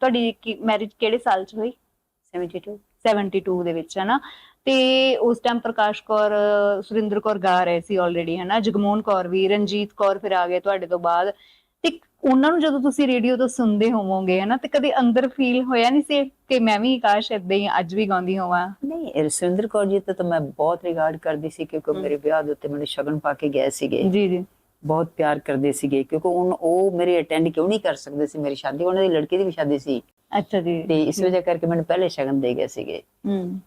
ਤੁਹਾਡੀ ਮੈਰਿਜ ਕਿਹੜੇ ਸਾਲ 'ਚ ਹੋਈ? 72 72 ਦੇ ਵਿੱਚ ਹੈ ਨਾ ਤੇ ਉਸ ਟਾਈਮ ਪ੍ਰਕਾਸ਼ ਕੌਰ ਸੁਰਿੰਦਰ ਕੌਰ ਗਾ ਰਹੇ ਸੀ ਆਲਰੇਡੀ ਹੈ ਨਾ ਜਗਮੋਹਨ ਕੌਰ ਵੀ ਰਣਜੀਤ ਕੌਰ ਫਿਰ ਆ ਗਏ ਤੁਹਾਡੇ ਤੋਂ ਬਾਅਦ। ਤੇ ਉਹਨਾਂ ਨੂੰ ਜਦੋਂ ਤੁਸੀਂ ਰੇਡੀਓ ਤੋਂ ਸੁਣਦੇ ਹੋਵੋਗੇ ਹੈ ਨਾ ਤੇ ਕਦੇ ਅੰਦਰ ਫੀਲ ਹੋਇਆ ਨਹੀਂ ਸੀ ਕਿ ਮੈਂ ਵੀ ਕਾਸ਼ ਏਦਾਂ ਹੀ ਅੱਜ ਵੀ ਗਾਉਂਦੀ ਹੋਵਾਂ? ਨਹੀਂ ਰਸਿੰਦਰ ਕੌਰ ਜੀ ਤੋਂ ਮੈਂ ਬਹੁਤ ਰਿਗਾਰਡ ਕਰਦੀ ਸੀ ਕਿਉਂਕਿ। ਮੇਰੇ ਵਿਆਹ ਦੇ ਉੱਤੇ ਮੈਨੂੰ ਸ਼ਗਨ ਪਾ ਕੇ ਗਏ ਸੀਗੇ। ਜੀ ਜੀ। ਬਹੁਤ ਪਿਆਰ ਕਰਦੇ ਸੀਗੇ ਕਿਉਂਕਿ ਉਹ ਉਹ ਮੇਰੇ ਅਟੈਂਡ ਕਿਉਂ ਨਹੀਂ ਕਰ ਸਕਦੇ ਸੀ? ਮੇਰੀ ਸ਼ਾਦੀ ਉਹਨਾਂ ਦੀ ਲੜਕੀ ਦੀ ਵੀ ਸ਼ਾਦੀ ਸੀ। ਅੱਛਾ ਜੀ। ਤੇ ਇਸ ਵਜ੍ਹਾ ਕਰਕੇ ਮੈਨੂੰ ਪਹਿਲੇ ਸ਼ਗਨ ਦੇ ਗਏ ਸੀਗੇ। ਹੂੰ।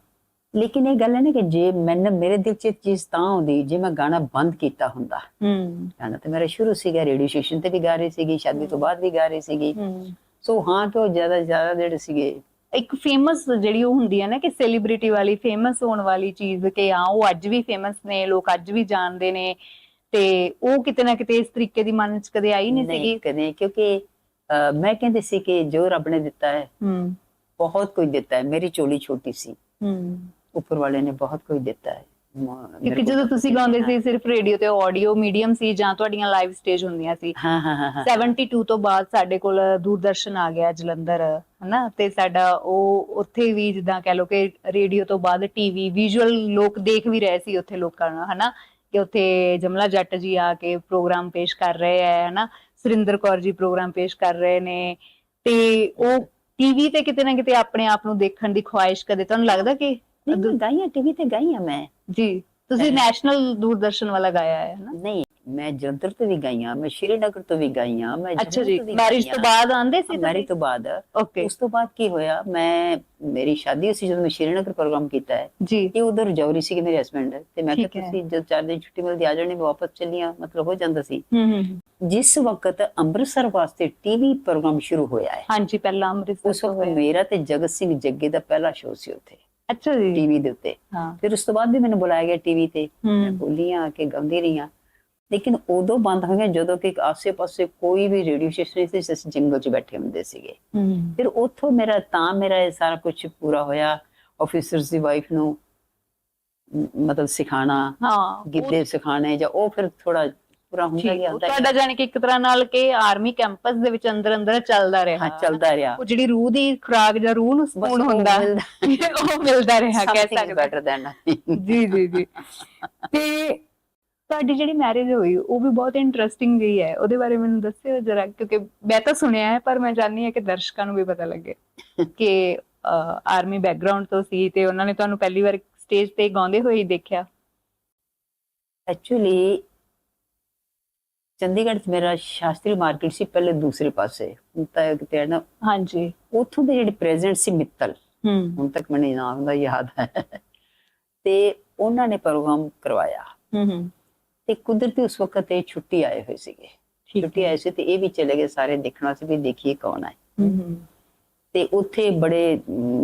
ਲੇਕਿਨ ਇਹ ਗੱਲ ਹੈ ਨਾ ਕਿ ਜੇ ਮੈਨੂੰ ਮੇਰੇ ਦਿਲ 'ਚ ਚੀਜ਼ ਤਾਂ ਆਉਂਦੀ ਜੇ ਮੈਂ ਗਾਣਾ ਬੰਦ ਕੀਤਾ ਹੁੰਦਾ। ਹੂੰ। ਗਾਣਾ ਤੇ ਮੇਰਾ ਸ਼ੁਰੂ ਸੀਗਾ ਰੇਡੀਓ ਸਟੇਸ਼ਨ ਤੇ ਵੀ ਗਾ ਰਹੀ ਸੀਗੀ ਸ਼ਾਦੀ ਤੋਂ ਬਾਅਦ ਵੀ ਗਾ ਰਹੀ ਸੀਗੀ। ਹੂੰ। ਸੋ ਹਾਂ ਕਿ ਉਹ ਜ਼ਿਆਦਾ ਜ਼ਿਆਦਾ ਜਿਹੜੇ ਸੀਗੇ। ਇੱਕ ਫੇਮਸ ਜਿਹੜੀ ਉਹ ਹੁੰਦੀ ਹੈ ਨਾ ਕਿ ਸੈਲੀਬ੍ਰਿਟੀ ਵਾਲੀ ਫੇਮਸ ਹੋਣ ਵਾਲੀ ਚੀਜ਼ ਕਿ ਹਾਂ ਉਹ ਅੱਜ ਵੀ ਫੇਮਸ ਨੇ ਲੋਕ ਅੱਜ ਵੀ ਜਾਣਦੇ ਨੇ। ਤੇ ਉਹ ਕਿਤੇ ਨਾ ਕਿਤੇ ਇਸ ਤਰੀਕੇ ਦੀ ਮਨ ਚ ਕਦੇ ਆਈ ਨਹੀਂ ਸੀਗੀ? ਕਦੇ ਕਿਉਂਕਿ ਮੈਂ ਕਹਿੰਦੀ ਸੀ ਕਿ ਜੋ ਰੱਬ ਨੇ ਦਿੱਤਾ ਹੈ ਹੂੰ। ਬਹੁਤ ਕੁਝ ਦਿੱਤਾ ਹੈ। ਮੇਰੀ ਚੋਲੀ ਛੋਟੀ ਸੀ। ਹੂੰ। ਉੱਪਰ ਵਾਲੇ ਨੇ ਬਹੁਤ ਕੁਝ ਦਿੱਤਾ ਹੈ। ਕਿਉਂਕਿ ਜਦੋਂ ਤੁਸੀਂ ਗਾਉਂਦੇ ਸੀ ਸਿਰਫ ਰੇਡੀਓ ਤੇ ਆਡੀਓ ਮੀਡੀਅਮ ਸੀ ਜਾਂ ਤੁਹਾਡੀਆਂ ਲਾਈਵ ਸਟੇਜ ਹੁੰਦੀਆਂ ਸੀ। ਹਾਂ ਹਾਂ ਹਾਂ ਹਾਂ। 72 ਤੋਂ ਬਾਅਦ ਸਾਡੇ ਕੋਲ ਦੂਰਦਰਸ਼ਨ ਆ ਗਿਆ ਜਲੰਧਰ ਹਨਾ? ਤੇ ਸਾਡਾ ਉਹ ਉੱਥੇ ਵੀ ਜਿੱਦਾਂ ਕਹਿ ਲਓ ਕਿ ਰੇਡੀਓ ਤੋਂ ਬਾਅਦ ਟੀਵੀ ਵਿਜ਼ੂਅਲ ਲੋਕ ਦੇਖ ਵੀ ਰਹੇ ਸੀ ਉੱਥੇ ਲੋਕਾਂ ਨੂੰ ਹਨਾ? ਕਿ ਉੱਥੇ ਜਮਲਾ ਜੱਟ ਜੀ ਆ ਕੇ ਪ੍ਰੋਗਰਾਮ ਪੇਸ਼ ਕਰ ਰਹੇ ਹੈ ਹਨਾ? ਸੁਰਿੰਦਰ ਕੌਰ ਜੀ ਪ੍ਰੋਗਰਾਮ ਪੇਸ਼ ਕਰ ਰਹੇ ਨੇ ਤੇ ਉਹ ਟੀਵੀ ਤੇ ਕਿਤੇ ਨਾ ਕਿਤੇ ਆਪਣੇ ਆਪ ਨੂੰ ਦੇਖਣ ਦੀ ਖੁਆਇਸ਼ ਕਦੇ ਤੁਹਾਨੂੰ ਲੱਗਦਾ ਕਿ ਨਹੀਂ ਗਾਈਆਂ ਟੀਵੀ ਤੇ ਗਾਈਆਂ ਮੈਂ। ਜੀ ਤੁਸੀਂ ਨੈਸ਼ਨਲ ਦੂਰਦਰਸ਼ਨ ਵਾਲਾ ਗਾਇਆ ਹੈ ਹਨਾ? ਨਹੀਂ ਮੈਂ ਜਲੰਧਰ ਤੋਂ ਵੀ ਗਾਈਆਂ ਮੈਂ ਸ਼੍ਰੀਨਗਰ ਤੋਂ ਵੀ ਗਾਈਆਂ ਮੈਂ ਅੱਛਾ ਜੀ ਮੈਰਿਜ ਤੋਂ। ਬਾਅਦ ਆਂਦੇ ਸੀ ਮੈਰਿਜ ਤੋਂ ਬਾਅਦ। ਓਕੇ ਉਸ ਤੋਂ ਬਾਅਦ ਕੀ ਹੋਇਆ ਮੈਂ ਮੇਰੀ ਸ਼ਾਦੀ ਸੀ ਜਦੋਂ ਮੈਂ ਸ਼੍ਰੀਨਗਰ ਪ੍ਰੋਗਰਾਮ ਕੀਤਾ ਹੈ। ਜੀ। ਇਹ ਉਧਰ ਜੌਰੀ ਸੀ ਮੇਰੇ ਹਸਬੰਡ ਤੇ ਮੈਂ ਕਿਹਾ। ਤੁਸੀਂ ਜਦ ਚਾਰ ਦਿਨ ਛੁੱਟੀ ਮਿਲਦੀ ਆ ਜਾਣੀ ਮੈਂ ਵਾਪਸ ਚੱਲੀਆਂ ਮਤਲਬ ਹੋ ਜਾਂਦਾ ਸੀ। ਹੂੰ ਹੂੰ ਜਿਸ ਵਕਤ ਅੰਮ੍ਰਿਤਸਰ ਵਾਸਤੇ ਟੀਵੀ ਪ੍ਰੋਗਰਾਮ ਸ਼ੁਰੂ ਹੋਇਆ ਹੈ। ਹਾਂਜੀ ਪਹਿਲਾਂ ਅੰਮ੍ਰਿਤਸਰ ਉਸ ਵਕਤ। ਮੇਰਾ ਤੇ ਜਗਤ ਸਿੰਘ ਜੱਗੇ ਦਾ ਪਹਿਲਾ ਸ਼ੋਅ ਸੀ ਉੱਥੇ। ਅੱਛਾ ਜੀ। ਟੀਵੀ ਦੇ ਉੱਤੇ। ਹਾਂ। ਫਿਰ ਉਸ ਤੋਂ ਬਾਅਦ ਵੀ ਮੈਨੂੰ ਬੁਲਾਇਆ ਗਿਆ ਟੀਵੀ ਤੇ। ਮੈਂ ਬੋਲੀਆਂ ਆ ਕੇ ਗਾਉਂਦੀ ਰਹੀਆਂ ਲੇਕਿਨ ਉਦੋਂ ਬੰਦ ਹੋਈਆਂ ਜਦੋਂ ਕਿ ਆਸੇ-ਪਾਸੇ ਕੋਈ ਵੀ ਰੇਡੀਓ ਸਟੇਸ਼ਨ ਨਹੀਂ ਸੀ ਅਸੀਂ ਜੰਗਲ 'ਚ ਬੈਠੇ ਹੁੰਦੇ ਸੀਗੇ। ਫਿਰ ਉੱਥੋਂ ਮੇਰਾ ਤਾਂ ਮੇਰਾ ਇਹ ਸਾਰਾ ਕੁਝ ਪੂਰਾ ਹੋਇਆ। ਆਫੀਸਰਸ ਦੀ ਵਾਈਫ ਨੂੰ ਮਤਲਬ ਸਿਖਾਣਾ ਹਾਂ ਗਿੱਧੇ ਸਿਖਾਣੇ ਜਾਂ ਉਹ ਫਿਰ ਥੋੜਾ ਪੂਰਾ ਹੁੰਦਾ ਗਿਆ ਹੁੰਦਾ ਤੁਹਾਡਾ ਜਾਨੀ ਕਿ ਇੱਕ ਤਰ੍ਹਾਂ ਨਾਲ ਕਿ ਆਰਮੀ ਕੈਂਪਸ ਦੇ ਵਿੱਚ ਅੰਦਰ ਅੰਦਰ ਚੱਲਦਾ ਰਿਹਾ। ਹਾਂ ਚੱਲਦਾ ਰਿਹਾ। ਉਹ ਜਿਹੜੀ ਰੂਹ ਦੀ ਖੁਰਾਕ ਜਾਂ ਰੂਹ ਨੂੰ ਸਕੂਨ ਹੁੰਦਾ ਉਹ ਮਿਲਦਾ ਰਿਹਾ ਕਹਿ ਸਕਦੇ। than nothing. ਜੀ ਜੀ ਜੀ। ਤੇ ਤੁਹਾਡੀ ਜਿਹੜੀ ਮੈਰਿਜ ਹੋਈ ਉਹ ਵੀ ਬਹੁਤ ਇੰਟਰਸਟਿੰਗ ਗਈ ਹੈ। ਉਹਦੇ ਬਾਰੇ ਮੈਨੂੰ ਦੱਸਿਓ ਜਰਾ ਕਿਉਂਕਿ ਮੈਂ ਤਾਂ ਸੁਣਿਆ ਹੈ ਪਰ ਮੈਂ ਜਾਣਨੀ ਹਾਂ ਕਿ ਦਰਸ਼ਕਾਂ ਨੂੰ ਵੀ ਪਤਾ ਲੱਗੇ ਕਿ ਆਰਮੀ ਬੈਕਗ੍ਰਾਉਂਡ ਤੋਂ ਸੀ ਤੇ ਉਹਨਾਂ ਨੇ ਤੁਹਾਨੂੰ ਪਹਿਲੀ ਵਾਰ ਸਟੇਜ ਤੇ ਗਾਉਂਦੇ ਹੋਏ ਹੀ ਦੇਖਿਆ। ਐਕਚੁਅਲੀ ਚੰਡੀਗੜ੍ਹ 'ਚ ਮੇਰਾ ਸ਼ਾਸਤਰੀ ਮਾਰਕੀਟ ਸੀ ਪਹਿਲੇ ਦੂਸਰੇ ਪਾਸੇ। ਹੁਣ ਤਾਂ ਕਿਤੇ ਨਾ ਹਾਂਜੀ। ਉੱਥੋਂ ਦੇ ਜਿਹੜੇ ਪ੍ਰੈਜ਼ੀਡੈਂਟ ਸੀ ਮਿੱਤਲ ਹੁਣ ਤੱਕ ਮੈਨੂੰ ਨਾਮ ਦਾ ਯਾਦ ਹੈ। ਤੇ ਉਹਨਾਂ ਨੇ ਪ੍ਰੋਗਰਾਮ ਕਰਵਾਇਆ। ਹੂੰ ਹੂੰ। ਤੇ ਕੁਦਰਤੀ ਉਸ ਵਕਤ ਇਹ ਛੁੱਟੀ ਆਏ ਹੋਏ ਸੀਗੇ। ਛੁੱਟੀ ਆਏ ਸੀ ਤੇ ਇਹ ਵੀ ਚਲੇ ਗਏ ਸਾਰੇ ਦੇਖਣਾ ਸੀ ਵੀ ਦੇਖੀਏ ਕੌਣ ਹੂੰ ਤੇ ਉੱਥੇ ਬੜੇ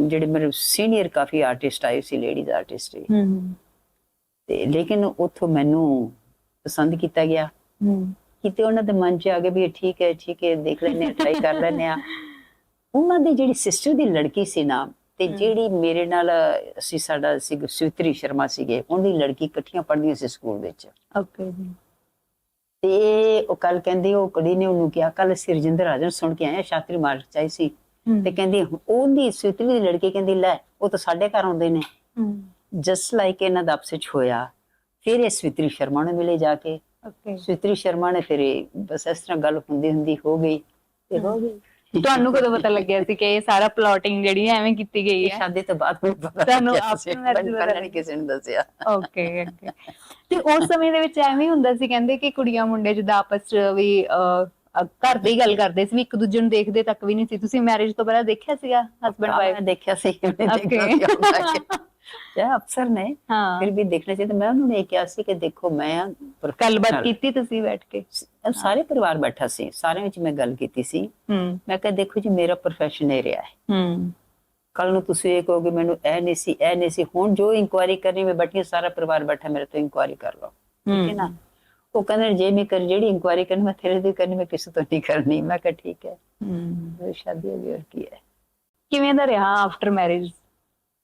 ਜਿਹੜੇ ਮੇਰੇ ਸੀਨੀਅਰ ਕਾਫੀ ਆਰਟਿਸਟ ਆਏ ਸੀ ਲੇਡੀਜ਼ ਆਰਟਿਸਟ ਵੀ। ਤੇ ਲੇਕਿਨ ਉੱਥੋਂ ਮੈਨੂੰ ਪਸੰਦ ਕੀਤਾ ਗਿਆ। ਕਿਤੇ ਉਹਨਾਂ ਦੇ ਮਨ 'ਚ ਆ ਗਿਆ ਵੀ ਠੀਕ ਹੈ ਠੀਕ ਹੈ ਦੇਖ ਲੈਨੇ ਆ ਟਰਾਈ ਕਰ ਲੈਨੇ ਆ ਉਹਨਾਂ ਦੀ ਜਿਹੜੀ ਸਿਸਟਰ ਦੀ ਲੜਕੀ ਸੀ ਨਾ ਤੇ। ਜਿਹੜੀ ਮੇਰੇ ਨਾਲ ਅਸੀਂ ਸਾਡਾ ਸੀ ਸੁਤਰੀ ਸ਼ਰਮਾ ਸੀਗੇ ਉਹਦੀ ਲੜਕੀ ਇਕੱਠੀਆਂ ਪੜ੍ਹਦੀਆਂ ਸੀ ਸਕੂਲ ਵਿੱਚ। ਓਕੇ ਜੀ। ਤੇ ਉਹ ਕੱਲ ਕਹਿੰਦੀ ਉਹ ਕੁੜੀ ਨੇ ਉਹਨੂੰ ਕਿਹਾ ਕੱਲ ਅਸੀਂ ਰਜਿੰਦਰ ਰਾਜਨ ਸੁਣ ਕੇ ਆਏ ਆ ਸ਼ਾਤਰੀ ਮਾਰਕ ਚਾਹੀ ਸੀ। ਤੇ ਕਹਿੰਦੀ ਉਹਦੀ ਸੁਤਰੀ ਦੀ ਲੜਕੀ ਕਹਿੰਦੀ ਲੈ ਉਹ ਤਾਂ ਸਾਡੇ ਘਰ ਆਉਂਦੇ ਨੇ। ਹੂੰ ਜਸਟ ਲਾਈਕ ਇਹਨਾਂ ਦਾ ਆਪਸੇ ਹੋਇਆ ਫਿਰ ਇਹ ਸਵਿਤਰੀ ਸ਼ਰਮਾ ਨੂੰ ਮਿਲੇ ਜਾ ਕੇ। ਓਕੇ ਸਵਿਤਰੀ ਸ਼ਰਮਾ ਨੇ ਫਿਰ ਬਸ ਇਸ ਤਰ੍ਹਾਂ ਗੱਲ ਹੁੰਦੀ ਹੁੰਦੀ ਹੋ ਗਈ। ਤੇ ਹੋ ਗਈ ਤੁਹਾਨੂੰ ਕਦੋਂ ਪਤਾ ਲੱਗਿਆ ਸੀ ਕਿ ਇਹ ਸਾਰਾ ਪਲੋਟਿੰਗ ਜਿਹੜੀ ਹੈ ਐਵੇਂ ਕੀਤੀ ਗਈ ਹੈ ਸ਼ਾਦੀ ਤੋਂ ਬਾਅਦ ਮੈਨੂੰ ਪਤਾ ਤੁਹਾਨੂੰ ਆਪਣੇ ਨਹੀਂ ਕਿਸੇ ਨੇ ਦੱਸਿਆ। ਓਕੇ ਓਕੇ ਤੇ ਉਸ ਸਮੇਂ ਦੇ ਵਿੱਚ ਐਵੇਂ ਹੁੰਦਾ ਸੀ ਕਹਿੰਦੇ ਕਿ ਕੁੜੀਆਂ ਮੁੰਡੇ ਜਿੱਦਾਂ ਆਪਸ ਚ ਵੀ ਘਰ ਦੀ ਗੱਲ ਕਰਦੇ ਸੀ ਵੀ ਇੱਕ ਦੂਜੇ ਨੂੰ ਦੇਖਦੇ ਤੱਕ ਵੀ ਨਹੀਂ ਸੀ। ਤੁਸੀਂ ਮੈਰਿਜ ਤੋਂ ਪਹਿਲਾਂ ਦੇਖਿਆ ਸੀਗਾ ਹਸਬੰਡ ਵਾਈਫ ਮੈਂ ਦੇਖਿਆ ਸੀ. ਦੇਖਿਆ ਸੀ ਜਾਂ ਅਫਸਰ ਨੇ। ਹਾਂ। ਫਿਰ ਵੀ ਦੇਖਣਾ ਚਾਹੀਦਾ। ਮੈਂ ਉਹਨਾਂ ਨੂੰ ਇਹ ਕਿਹਾ ਸੀ ਕਿ ਦੇਖੋ ਮੈਂ ਗੱਲਬਾਤ ਕੀਤੀ ਤੁਸੀਂ ਬੈਠ ਕੇ? ਸਾਰੇ ਪਰਿਵਾਰ ਬੈਠਾ ਸੀ। ਸਾਰਿਆਂ ਵਿੱਚ ਮੈਂ ਗੱਲ ਕੀਤੀ ਸੀ। ਹੂੰ। ਮੈਂ ਕਿਹਾ ਦੇਖੋ ਜੀ ਮੇਰਾ profession ਇਹ ਰਿਹਾ ਹੈ। ਹੂੰ। ਕੱਲ ਨੂੰ ਤੁਸੀਂ ਇਹ ਕਹੋਗੇ ਮੈਨੂੰ ਇਹ ਨਹੀਂ ਸੀ ਇਹ ਨਹੀਂ ਸੀ। ਹੁਣ ਜੋ ਇਨਕੁਆਇਰੀ ਕਰਨੀ ਮੈਂ ਬੈਠੀ ਸਾਰਾ ਪਰਿਵਾਰ ਬੈਠਾ ਮੇਰੇ ਤੋਂ ਇਨਕੁਆਇਰੀ ਕਰ ਲਓ। ਠੀਕ ਹੈ ਨਾ? ਉਹ ਕਹਿੰਦੇ ਜੇ ਮੈਂ ਕਰ ਜਿਹੜੀ ਇਨਕੁਆਇਰੀ ਕਰਨੀ ਮੈਂ ਤੇਰੇ ਦੀ ਕਰਨੀ ਮੈਂ ਕਿਸੇ ਤੋਂ ਨਹੀਂ ਕਰਨੀ। ਮੈਂ ਕਿਹਾ ਠੀਕ ਹੈ। ਹੂੰ। ਸ਼ਾਦੀ ਹੋ ਗਈ ਹੋਰ ਕੀ ਹੈ? ਕਿਵੇਂ ਦਾ ਰਿਹਾ ਆਫਟਰ ਮੈਰਿਜ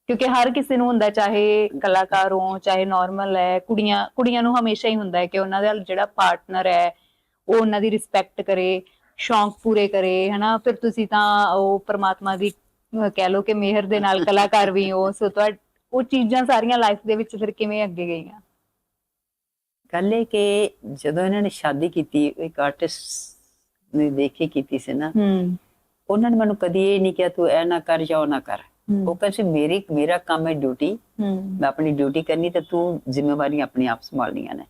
ਕਿਉਂਕਿ ਹਰ ਕਿਸੇ ਨੂੰ ਹੁੰਦਾ ਚਾਹੇ ਕਲਾਕਾਰ ਹੋ ਚਾਹੇ ਨਾਰਮਲ ਹੈ ਕੁੜੀਆਂ ਕੁੜੀਆਂ ਨੂੰ ਹਮੇਸ਼ਾ ਹੀ ਹੁੰਦਾ ਹੈ ਕਿ ਉਹਨਾਂ ਦਾ ਜਿਹੜਾ ਪਾਰਟਨਰ ਹੈ ਉਹ ਉਹਨਾਂ ਦੀ ਰਿਸਪੈਕਟ ਕਰੇ ਸ਼ੌਂਕ ਪੂਰੇ ਕਰੇ ਹਨਾ? ਫਿਰ ਤੁਸੀਂ ਤਾਂ ਉਹ ਪ੍ਰਮਾਤਮਾ ਦੀ ਕਹਿ ਲਓ ਕਿ ਮਿਹਰ ਦੇ ਨਾਲ ਕਲਾਕਾਰ ਵੀ ਹੋ ਸੋ ਤੁਹਾ ਉਹ ਚੀਜ਼ਾਂ ਸਾਰੀਆਂ ਲਾਈਫ ਦੇ ਵਿੱਚ ਫਿਰ ਕਿਵੇਂ ਅੱਗੇ ਗਈਆਂ? ਗੱਲ ਇਹ ਕਿ ਜਦੋਂ ਇਹਨਾਂ ਨੇ ਸ਼ਾਦੀ ਕੀਤੀ ਇੱਕ ਆਰਟਿਸਟ ਨੇ ਦੇਖ ਕੀਤੀ ਸੀ ਨਾ ਹੂੰ। ਉਹਨਾਂ ਨੇ ਮੈਨੂੰ ਕਦੀ ਇਹ ਨਹੀਂ ਕਿਹਾ ਤੂੰ ਇਹ ਨਾ ਕਰ ਜਾਂ ਉਹ ਨਾ ਕਰ। ਉਹ ਕਹਿੰਦੇ ਸੀ ਮੇਰੀ ਮੇਰਾ ਕੰਮ ਹੈ ਡਿਊਟੀ ਮੈਂ ਆਪਣੀ ਡਿਊਟੀ ਕਰਨੀ ਤੇ ਤੂੰ ਜ਼ਿੰਮੇਵਾਰੀਆਂ ਆਪਣੀ ਆਪ ਸੰਭਾਲਣੀਆਂ ਨੇ।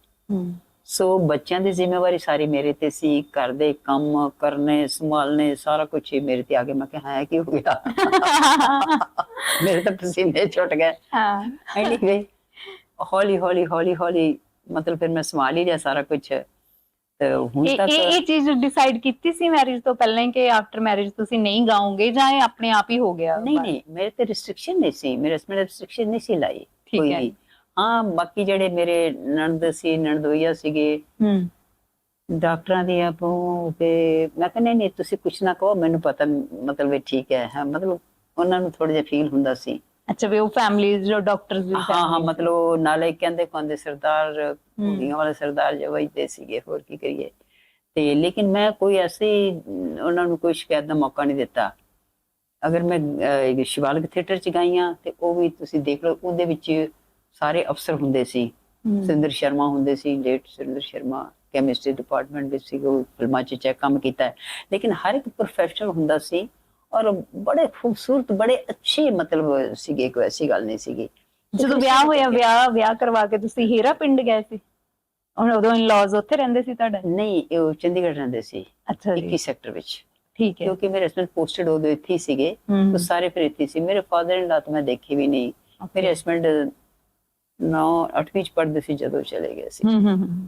ਸੋ ਬੱਚਿਆਂ ਦੀ ਜ਼ਿੰਮੇਵਾਰੀ ਸਾਰੀ ਮੇਰੇ ਤੇ ਸੀ। ਘਰ ਦੇ ਕੰਮ ਕਰਨੇ ਸੰਭਾਲਨੇ ਸਾਰਾ ਕੁਝ ਹੀ ਮੇਰੇ ਤੇ ਆ ਗਿਆ। ਮੈਂ ਕਿਹਾ ਹੈ ਕੀ ਹੋ ਗਿਆ? ਮੇਰੇ ਤਾਂ ਪਸੀਨੇ ਛੁੱਟ ਗਏ। ਹਾਂ। ਐਨੀਵੇ ਹੌਲੀ ਹੌਲੀ ਹੌਲੀ ਹੌਲੀ ਮਤਲਬ ਫਿਰ ਮੈਂ ਸੰਭਾਲ ਹੀ ਲਿਆ ਸਾਰਾ ਕੁਝ ਹੁਣ ਇਹ ਤੱਕ ਇਹ ਇਹ ਚੀਜ਼ ਡਿਸਾਈਡ ਕੀਤੀ ਸੀ ਮੈਰਿਜ ਤੋਂ ਪਹਿਲਾਂ ਹੀ ਕਿ ਆਫਟਰ ਮੈਰਿਜ ਤੁਸੀਂ ਨਹੀਂ ਗਾਓਗੇ ਜਾਂ ਇਹ ਆਪਣੇ ਆਪ ਹੀ ਹੋ ਗਿਆ? ਨਹੀਂ ਨਹੀਂ ਮੇਰੇ ਤੇ ਰਿਸਟ੍ਰਿਕਸ਼ਨ ਨਹੀਂ ਸੀ। ਮੇਰੇ ਹਸਬੰਡ ਰਿਸਟ੍ਰਿਕਸ਼ਨ ਨਹੀਂ ਸੀ ਲਾਈ ਠੀਕ ਕੋਈ ਹੈ। ਵੀ। ਹਾਂ ਬਾਕੀ ਜਿਹੜੇ ਮੇਰੇ ਨਣਦ ਸੀ ਨਣਦੋਈਆ ਸੀਗੇ। ਹੂੰ। ਡਾਕਟਰਾਂ ਦੀ ਆਪੋ ਤੇ ਮੈਂ ਕਹਿੰਦਾ ਨਹੀਂ ਤੁਸੀਂ ਕੁਛ ਨਾ ਕਹੋ ਮੈਨੂੰ ਪਤਾ ਮਤਲਬ ਇਹ ਠੀਕ ਹੈ। ਹਾਂ ਮਤਲਬ ਉਹਨਾਂ ਨੂੰ ਥੋੜਾ ਜਿਹਾ ਫੀਲ ਹੁੰਦਾ ਸੀ। ਅੱਛਾ ਵੀ ਉਹ ਫੈਮਿਲੀ ਜੋ ਡਾਕਟਰਸ ਦੀ ਹਾਂ ਹਾਂ ਮਤਲਬ ਉਹ ਨਾਲੇ ਕਹਿੰਦੇ ਕਹਿੰਦੇ ਸਰਦਾਰ ਕੁੜੀਆਂ ਵਾਲੇ ਸਰਦਾਰ ਜੋ ਵਜਦੇ ਸੀਗੇ ਹੋਰ ਕੀ ਕਰੀਏ। ਤੇ ਲੇਕਿਨ ਮੈਂ ਕੋਈ ਐਸੀ ਉਹਨਾਂ ਨੂੰ ਕੋਈ ਸ਼ਿਕਾਇਤ ਦਾ ਮੌਕਾ ਨਹੀਂ ਦਿੱਤਾ। ਅਗਰ ਮੈਂ ਸ਼ਿਵਾਲਿਕ ਥੀਏਟਰ ਚ ਗਾਈਆਂ ਤੇ ਉਹ ਵੀ ਤੁਸੀਂ ਦੇਖ ਲਓ ਉਹਦੇ ਵਿੱਚ ਸਾਰੇ ਅਫਸਰ ਹੁੰਦੇ ਸੀ। ਸਿੰਦਰ ਸ਼ਰਮਾ ਹੁੰਦੇ ਸੀ ਜੇਠ ਸਿੰਦਰ ਸ਼ਰਮਾ ਕੈਮਿਸਟਰੀ ਡਿਪਾਰਟਮੈਂਟ ਵਿੱਚ ਸੀ ਉਹ ਫਿਲਮਾਂ 'ਚ ਚੈੱਕ ਕੰਮ ਕੀਤਾ। ਲੇਕਿਨ ਹਰ ਇੱਕ ਪ੍ਰੋਫੈਸ਼ਨਲ ਹੁੰਦਾ ਸੀ ਔਰ ਬੜੇ ਖੂਬਸੂਰਤ ਬੜੇ ਅੱਛੇ ਮਤਲਬ ਸੀਗੇ ਕੋਈ ਐਸੀ ਗੱਲ ਨਹੀਂ ਸੀਗੀ। ਜਦੋਂ ਵਿਆਹ ਹੋਇਆ ਵਿਆਹ ਵਿਆਹ ਕਰਵਾ ਕੇ ਤੁਸੀਂ ਹੀਰਾ ਪਿੰਡ ਗਏ ਸੀ? ਹੁਣ ਉਦੋਂ ਇਨ ਲਾਜ਼ ਉੱਥੇ ਰਹਿੰਦੇ ਸੀ ਤੁਹਾਡਾ? ਨਹੀਂ ਉਹ ਚੰਡੀਗੜ੍ਹ ਰਹਿੰਦੇ ਸੀ ਅੱਛਾ ਜੀ। 21 ਸੈਕਟਰ ਵਿੱਚ। ਠੀਕ ਹੈ। ਕਿਉਂਕਿ ਮੇਰੇ ਹਸਬੰਡ ਪੋਸਟਡ ਉਹਦੇ ਇੱਥੇ ਸੀਗੇ। ਉਹ ਸਾਰੇ ਫਿਰ ਇੱਥੇ ਸੀ। ਮੇਰੇ ਫਾਦਰ ਇਨ ਲਾ ਤਾਂ ਮੈਂ ਦੇਖੀ ਵੀ ਨਹੀਂ। ਮੇਰੇ ਹਸਬੰਡ ਨੌ 8ਵੀਂ ਚ ਪੜ੍ਹਦੇ ਸੀ ਜਦੋਂ ਚਲੇ ਗਏ ਸੀ। ਹੂੰ ਹੂੰ।